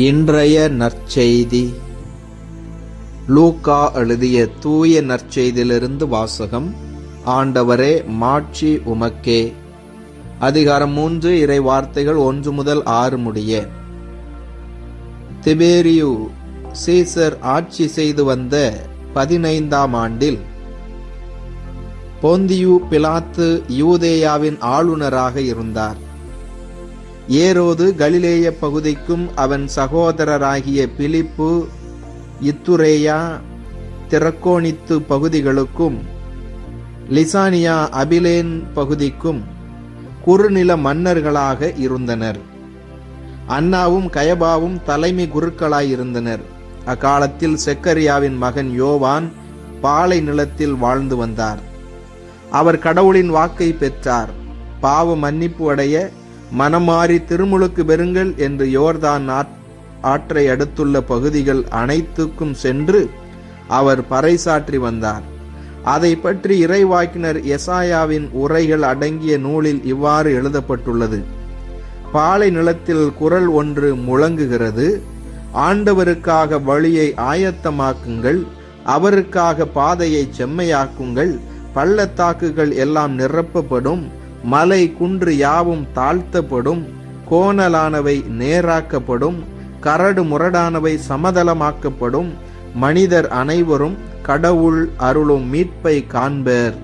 இன்றைய நற்செய்தி. லூக்கா எழுதிய தூய நற்செய்தியிலிருந்து வாசகம் ஆண்டவரே மாட்சி உமக்கே. அதிகாரம் மூன்று இறை வார்த்தைகள் ஒன்று முதல் ஆறு முடிய. திபேரியு சீசர் ஆட்சி செய்து வந்த பதினைந்தாம் ஆண்டில் பொந்தியு பிலாத்து யூதேயாவின் ஆளுநராக இருந்தார். ஏரோது கலிலேய பகுதிக்கும் அவன் சகோதரராகிய பிலிப்பு இத்துரேயா திரக்கோணித்து பகுதிகளுக்கும் லிசானியா அபிலேன் பகுதிக்கும் குறுநில மன்னர்களாக இருந்தனர். அண்ணாவும் கயபாவும் தலைமை குருக்களாயிருந்தனர் அக்காலத்தில் செக்கரியாவின் மகன் யோவான் பாலை நிலத்தில் வாழ்ந்து வந்தார். அவர் கடவுளின் வாக்கை பெற்றார். பாவ மன்னிப்பு அடைய மனமாறி திருமுழுக்கு பெறுங்கள் என்று யோர்தான் ஆற்றை அடுத்துள்ள பகுதிகள் அனைத்துக்கும் சென்று அவர் பறைசாற்றி வந்தார். அதை பற்றி இறைவாக்கினர் எசாயாவின் உரைகள் அடங்கிய நூலில் இவ்வாறு எழுதப்பட்டுள்ளது. பாலை நிலத்தில் குரல் ஒன்று முழங்குகிறது. ஆண்டவருக்காக வழியை ஆயத்தமாக்குங்கள். அவருக்காக பாதையை செம்மையாக்குங்கள். பள்ளத்தாக்குகள் எல்லாம் நிரப்பப்படும். மலை குன்று யாவும் தாழ்த்தப்படும் கோணலானவை நேராக்கப்படும் கரடு முரடானவை சமதளமாக்கப்படும் மனிதர் அனைவரும் கடவுள் அருளும் மீட்பை காண்பர்.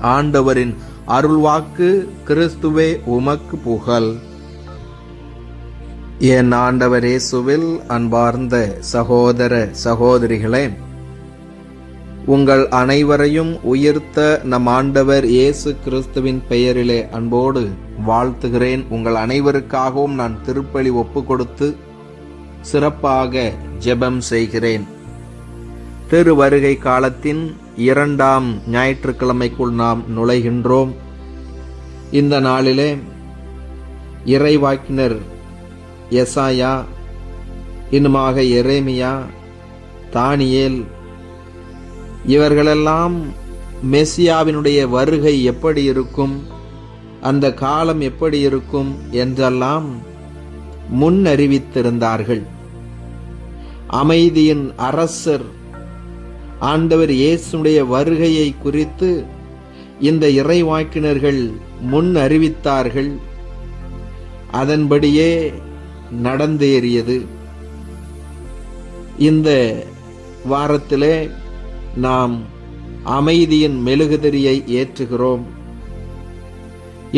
ஆண்டவரின் அருள்வாக்கு கிறிஸ்துவே உமக்கு புகழ். என் ஆண்டவர் இயேசுவில் அன்பார்ந்த சகோதர சகோதரிகளே உங்கள் அனைவரையும் உயிர்த்த நம் ஆண்டவர் இயேசு கிறிஸ்துவின் பெயரிலே அன்போடு வாழ்த்துகிறேன். உங்கள் அனைவருக்காகவும் நான் திருப்பலி ஒப்பு கொடுத்து சிறப்பாக ஜெபம் செய்கிறேன். திரு வருகை காலத்தின் இரண்டாம் ஞாயிற்றுக்கிழமைக்குள் நாம் நுழைகின்றோம். இந்த நாளிலே இறைவாக்கினர் எசாயா இன்னுமாக எரேமியா தானியேல் இவர்களெல்லாம் மெஸ்ஸியாவினுடைய வருகை எப்படி இருக்கும்? அந்த காலம் எப்படி இருக்கும்? என்றெல்லாம் முன் அறிவித்திருந்தார்கள் அமைதியின் அரசர் ஆண்டவர் இயேசுடைய வருகையை குறித்து இந்த இறைவாக்கினர்கள் முன் அறிவித்தார்கள் அதன்படியே நடந்தேறியது. இந்த வாரத்திலே நாம் அமைதியின் மெழுகுதிரியை ஏற்றுகிறோம்.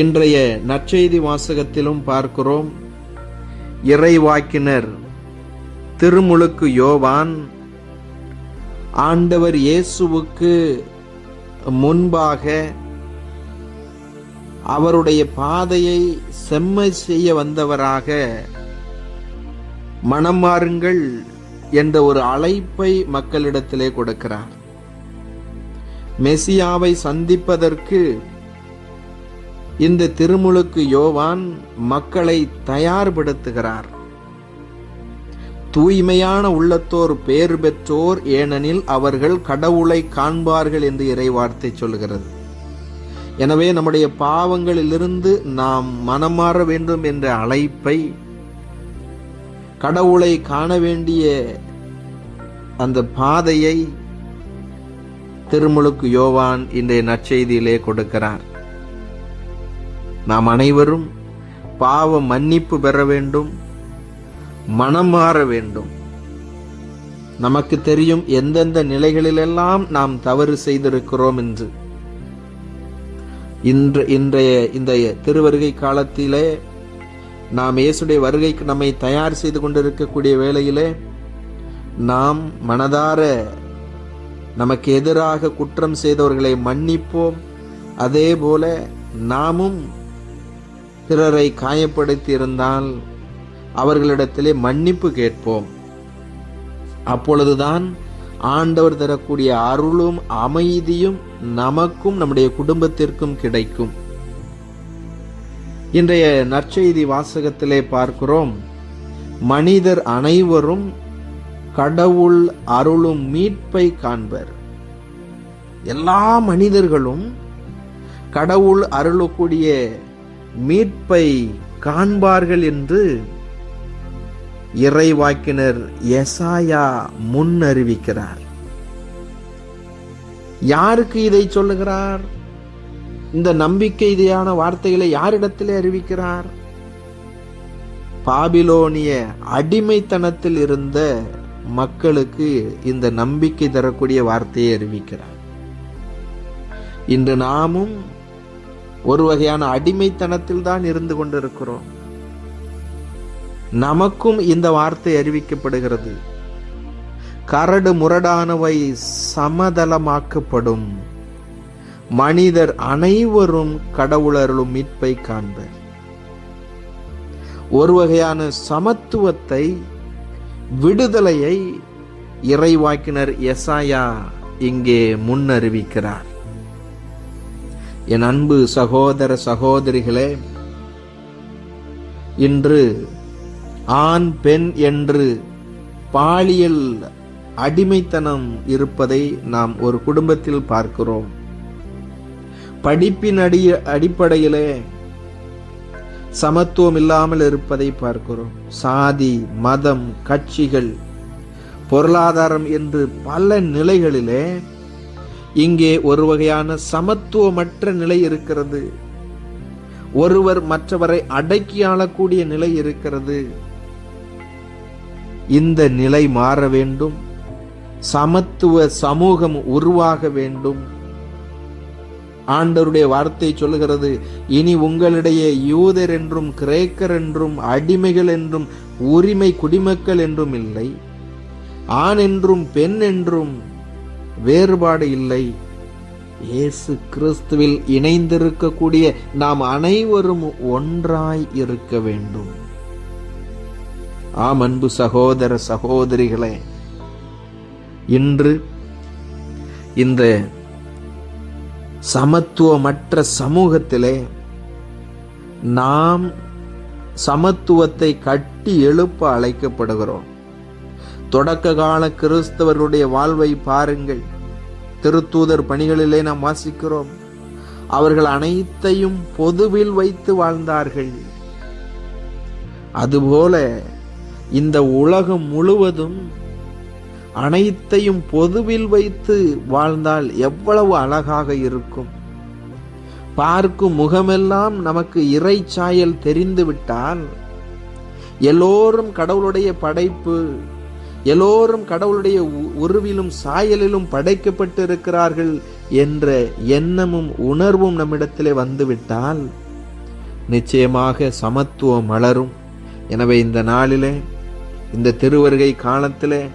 இன்றைய நற்செய்தி வாசகத்திலும் பார்க்கிறோம். இறைவாக்கினர் திருமுழுக்கு யோவான் ஆண்டவர் இயேசுவுக்கு முன்பாக அவருடைய பாதையை செம்மை செய்ய வந்தவராக மனம் மாறுங்கள் என்ற ஒரு அழைப்பை மக்களிடத்திலே கொடுக்கிறார். மெசியாவை சந்திப்பதற்கு இந்த திருமுழுக்கு யோவான் மக்களை தயார்படுத்துகிறார். தூய்மையான உள்ளத்தோர் பேர் பெற்றோர் ஏனெனில் அவர்கள் கடவுளை காண்பார்கள் என்று இறைவார்த்தை சொல்கிறது. எனவே நம்முடைய பாவங்களிலிருந்து நாம் மனமாற வேண்டும் என்ற அழைப்பை கடவுளை காண வேண்டிய அந்த பாதையை திருமுழுக்கு யோவான் இன்றைய நற்செய்தியிலே கொடுக்கிறார். நாம் அனைவரும் பாவ மன்னிப்பு பெற வேண்டும் மனம் மாற வேண்டும். நமக்கு தெரியும் எந்தெந்த நிலைகளிலெல்லாம் நாம் தவறு செய்திருக்கிறோம் என்று. இன்று இன்றைய இந்த திருவருகை காலத்திலே நாம் இயேசுடைய வருகைக்கு நம்மை தயார் செய்து கொண்டிருக்கக்கூடிய வேளையிலே நாம் மனதார நமக்கு எதிராக குற்றம் செய்தவர்களை மன்னிப்போம். அதே போல நாமும் பிறரை காயப்படுத்தியிருந்தால் அவர்களிடத்திலே மன்னிப்பு கேட்போம். அப்பொழுதுதான் ஆண்டவர் தரக்கூடிய அருளும் அமைதியும் நமக்கும் நம்முடைய குடும்பத்திற்கும் கிடைக்கும். இன்றைய நற்செய்தி வாசகத்திலே பார்க்கிறோம். மனிதர் அனைவரும் கடவுள் அருளும் மீட்பை காண்பர். எல்லா மனிதர்களும் கடவுள் அருளக்கூடிய மீட்பை காண்பார்கள் என்று இறைவாக்கினர் எசாயா முன் அறிவிக்கிறார் யாருக்கு இதை சொல்லுகிறார்? இந்த நம்பிக்கை இதையான வார்த்தைகளை யாரிடத்திலே அறிவிக்கிறார்? பாபிலோனிய அடிமைத்தனத்தில் இருந்த மக்களுக்கு இந்த நம்பிக்கை தரக்கூடிய வார்த்தையை அறிவிக்கிறார். இன்று நாமும் ஒரு வகையான அடிமைத்தனத்தில் தான் இருந்து கொண்டிருக்கிறோம். நமக்கும் இந்த வார்த்தை அறிவிக்கப்படுகிறது. கரடு முரடானவை சமதளமாக்கப்படும். மனிதர் அனைவரும் கடவுளர்களும் மீட்பை காண்பர். ஒரு வகையான சமத்துவத்தை விடுதலையை இறைவாக்கினர் எசாயா இங்கே முன்னறிவிக்கிறார். என் அன்பு சகோதர சகோதரிகளே இன்று ஆண் பெண் என்று பாலியல் அடிமைத்தனம் இருப்பதை நாம் ஒரு குடும்பத்தில் பார்க்கிறோம். படிப்பின் அடி அடிப்படையிலே சமத்துவம் இல்லாமல் இருப்பதை பார்க்கிறோம். சாதி மதம் கட்சிகள் பொருளாதாரம் என்று பல நிலைகளிலே இங்கே ஒரு வகையான சமத்துவமற்ற நிலை இருக்கிறது. ஒருவர் மற்றவரை அடக்கி ஆளக்கூடிய நிலை இருக்கிறது. இந்த நிலை மாற வேண்டும். சமத்துவ சமூகம் உருவாக வேண்டும். ஆண்டருடைய வார்த்தை சொல்லுகிறது. இனி உங்களிடையே யூதர் என்றும் கிரேக்கர் என்றும் அடிமைகள் என்றும் உரிமை குடிமக்கள் என்றும் இல்லை. ஆண் என்றும் பெண் என்றும் வேறுபாடு இல்லை. இயேசு கிறிஸ்துவில் இணைந்திருக்கக்கூடிய நாம் அனைவரும் ஒன்றாய் இருக்க வேண்டும். ஆம் அன்பு சகோதர சகோதரிகளே இன்று இந்த சமத்துவமற்ற சமூகத்திலே நாம் சமத்துவத்தை கட்டி எழுப்ப அழைக்கப்படுகிறோம். தொடக்க கால கிறிஸ்தவர்களுடைய வாழ்வை பாருங்கள். திருத்தூதர் பணிகளிலே நாம் வாசிக்கிறோம். அவர்கள் அனைத்தையும் பொதுவில் வைத்து வாழ்ந்தார்கள். அதுபோல இந்த உலகம் முழுவதும் அனைத்தையும் பொதுவில் வைத்து வாழ்ந்தால் எவ்வளவு அழகாக இருக்கும். பார்க்கும் முகமெல்லாம் நமக்கு இறைச்சாயல் தெரிந்துவிட்டால் எல்லோரும் கடவுளுடைய படைப்பு எல்லோரும் கடவுளுடைய உருவிலும் சாயலிலும் படைக்கப்பட்டு இருக்கிறார்கள் என்ற எண்ணமும் உணர்வும் நம்மிடத்திலே வந்துவிட்டால் நிச்சயமாக சமத்துவம் மலரும். எனவே இந்த நாளிலே இந்த திருவருகை காலத்திலே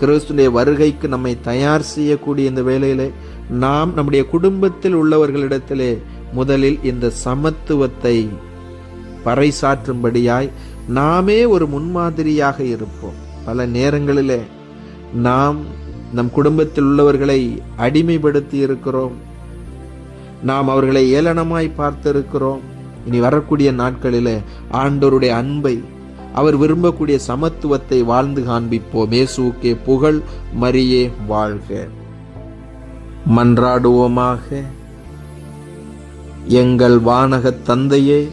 கிறிஸ்துடைய வருகைக்கு நம்மை தயார் செய்யக்கூடிய இந்த வேலையிலே நாம் நம்முடைய குடும்பத்தில் உள்ளவர்களிடத்திலே முதலில் இந்த சமத்துவத்தை பறைசாற்றும்படியாய் நாமே ஒரு முன்மாதிரியாக இருப்போம். பல நேரங்களிலே நாம் நம் குடும்பத்தில் உள்ளவர்களை அடிமைப்படுத்தி இருக்கிறோம். நாம் அவர்களை ஏளனமாய் பார்த்திருக்கிறோம். இனி வரக்கூடிய நாட்களிலே ஆண்டோருடைய அன்பை அவர் விரும்பக்கூடிய சமத்துவத்தை வாழ்ந்து காண்பிப்போம். இயேசுக்கே புகழ் மரியே வாழ்க. மன்றாடுவோமாக. எங்கள் வானக தந்தையே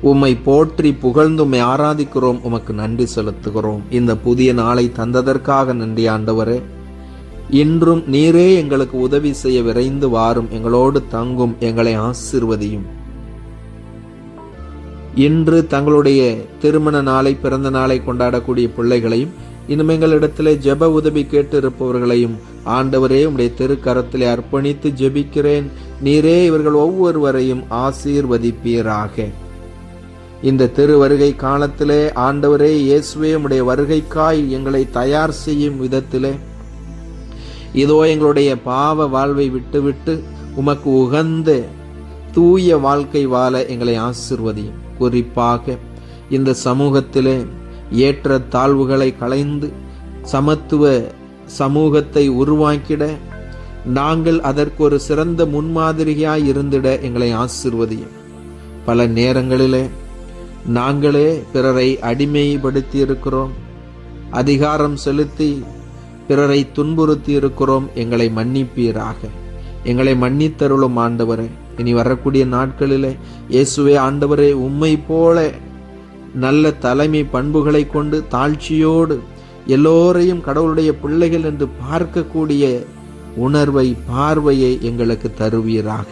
உம்மை போற்றி புகழ்ந்து உம்மை ஆராதிக்கிறோம். உமக்கு நன்றி செலுத்துகிறோம். இந்த புதிய நாளை தந்ததற்காக நன்றி ஆண்டவரே. இன்றும் நீரே எங்களுக்கு உதவி செய்ய விரைந்து வாரும். எங்களோடு தங்கும். எங்களை ஆசிர்வதியும். இன்று தங்களுடைய திருமண நாளை பிறந்த நாளை கொண்டாடக்கூடிய பிள்ளைகளையும் இன்னும் எங்களிடத்திலே ஜெப உதவி கேட்டு இருப்பவர்களையும் ஆண்டவரே உடைய திருக்கரத்திலே அர்ப்பணித்து ஜெபிக்கிறேன். நீரே இவர்கள் ஒவ்வொருவரையும் ஆசீர்வதிப்பீராக. இந்த திரு வருகை காலத்திலே ஆண்டவரே இயேசுவே உடைய வருகைக்காய் எங்களை தயார் செய்யும் விதத்திலே இதோ எங்களுடைய பாவ வாழ்வை விட்டுவிட்டு உமக்கு உகந்த தூய வாழ்க்கை வாழ எங்களை ஆசிர்வதியும். குறிப்பாக இந்த சமூகத்திலே ஏற்ற தாழ்வுகளை களைந்து சமத்துவ சமூகத்தை உருவாக்கிட நாங்கள் அதற்கு ஒரு சிறந்த முன்மாதிரியாய் இருந்திட எங்களை ஆசிர்வதியும். பல நேரங்களிலே நாங்களே பிறரை அடிமைப்படுத்தி இருக்கிறோம் அதிகாரம் செலுத்தி பிறரை துன்புறுத்தி இருக்கிறோம் எங்களை மன்னிப்பீராக. எங்களை மன்னித்தருளும் ஆண்டவரே. இனி வரக்கூடிய நாட்களிலே இயேசுவே ஆண்டவரே உம்மை போல நல்ல தலைமை பண்புகளை கொண்டு தாழ்ச்சியோடு எல்லோரையும் கடவுளுடைய பிள்ளைகள் என்று பார்க்கக்கூடிய உணர்வை பார்வையை எங்களுக்கு தருவீராக.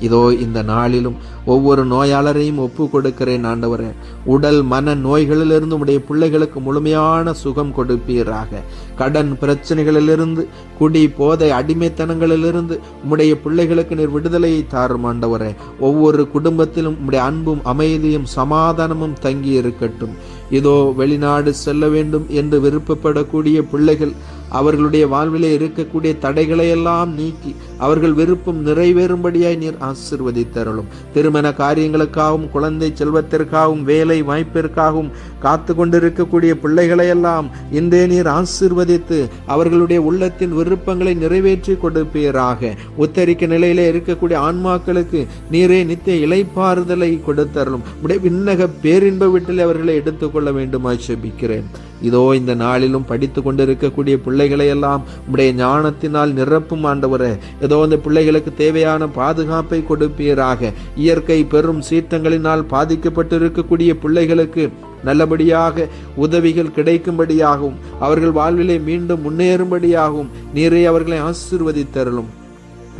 இதோ இந்த நாளிலும் ஒவ்வொரு நோயாளரையும் ஒப்பு கொடுக்கிறேன் ஆண்டவரே. உடல் மன நோய்களிலிருந்து உடைய பிள்ளைகளுக்கு முழுமையான சுகம் கொடுப்பீராக. கடன் பிரச்சனைகளிலிருந்து குடி போதை அடிமைத்தனங்களிலிருந்து உம்முடைய பிள்ளைகளுக்கு நீர் விடுதலையை தாரும் ஆண்டவரே. ஒவ்வொரு குடும்பத்திலும் உம்முடைய அன்பும் அமைதியும் சமாதானமும் தங்கி இருக்கட்டும் இதோ வெளிநாடு செல்ல வேண்டும் என்று விருப்பப்படக்கூடிய பிள்ளைகள் அவர்களுடைய வாழ்விலே இருக்கக்கூடிய தடைகளை எல்லாம் நீக்கி அவர்கள் விருப்பம் நிறைவேறும்படியாய் நீர் ஆசிர்வதித்தருளும். திருமண காரியங்களுக்காகவும் குழந்தை செல்வத்திற்காகவும் வேலை வாய்ப்பிற்காகவும் காத்து கொண்டிருக்கக்கூடிய பிள்ளைகளை எல்லாம் இன்றே நீர் ஆசிர்வதித்து அவர்களுடைய உள்ளத்தின் விருப்பங்களை நிறைவேற்றி கொடுப்பீராக. உத்தரிக்க நிலையிலே இருக்கக்கூடிய ஆன்மாக்களுக்கு நீரே நித்திய இலைப்பாறுதலை கொடுத்தருளும். உடைய விண்ணக பேரின்ப வீட்டில் அவர்களை எடுத்துக்கொள்ள வேண்டுமாய் செபிக்கிறேன். இதோ இந்த நாளிலும் படித்து கொண்டிருக்கக்கூடிய பிள்ளைகளை எல்லாம் உடைய ஞானத்தினால் நிரப்பும் ஆண்டவரே. ஏதோ இந்த பிள்ளைகளுக்கு தேவையான பாதுகாப்பை கொடுப்பீராக. இயற்கை பெரும் சீற்றங்களினால் பாதிக்கப்பட்டிருக்கக்கூடிய பிள்ளைகளுக்கு நல்லபடியாக உதவிகள் கிடைக்கும்படியாகவும் அவர்கள் வாழ்விலே மீண்டும் முன்னேறும்படியாகவும் நீரை அவர்களை ஆசிர்வதித்தருளும்.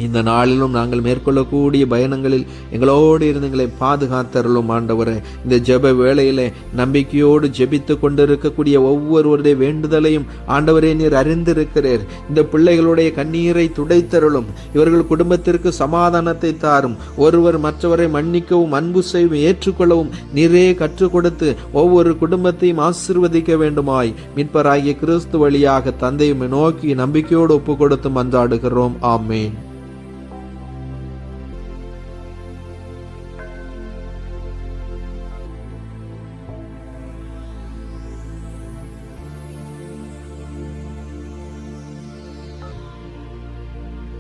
இந்த நாளிலும் நாங்கள் மேற்கொள்ளக்கூடிய பயணங்களில் எங்களோடு இருந்து எங்களை பாதுகாத்தருளும் ஆண்டவரே. இந்த ஜெப வேளையிலே நம்பிக்கையோடு ஜெபித்து கொண்டிருக்கக்கூடிய ஒவ்வொருவருடைய வேண்டுதலையும் ஆண்டவரே நீர் அறிந்திருக்கிறீர். இந்த பிள்ளைகளுடைய கண்ணீரை துடைத்தருளும். இவர்கள் குடும்பத்திற்கு சமாதானத்தை தாரும். ஒருவர் மற்றவரை மன்னிக்கவும் அன்பு செய்வும் ஏற்றுக்கொள்ளவும் நீரே கற்றுக் கொடுத்து ஒவ்வொரு குடும்பத்தையும் ஆசிர்வதிக்க வேண்டுமாய். மீட்பராகிய கிறிஸ்து வழியாக தந்தையும் நோக்கி நம்பிக்கையோடு ஒப்பு கொடுத்து மன்றாடுகிறோம். ஆமேன்.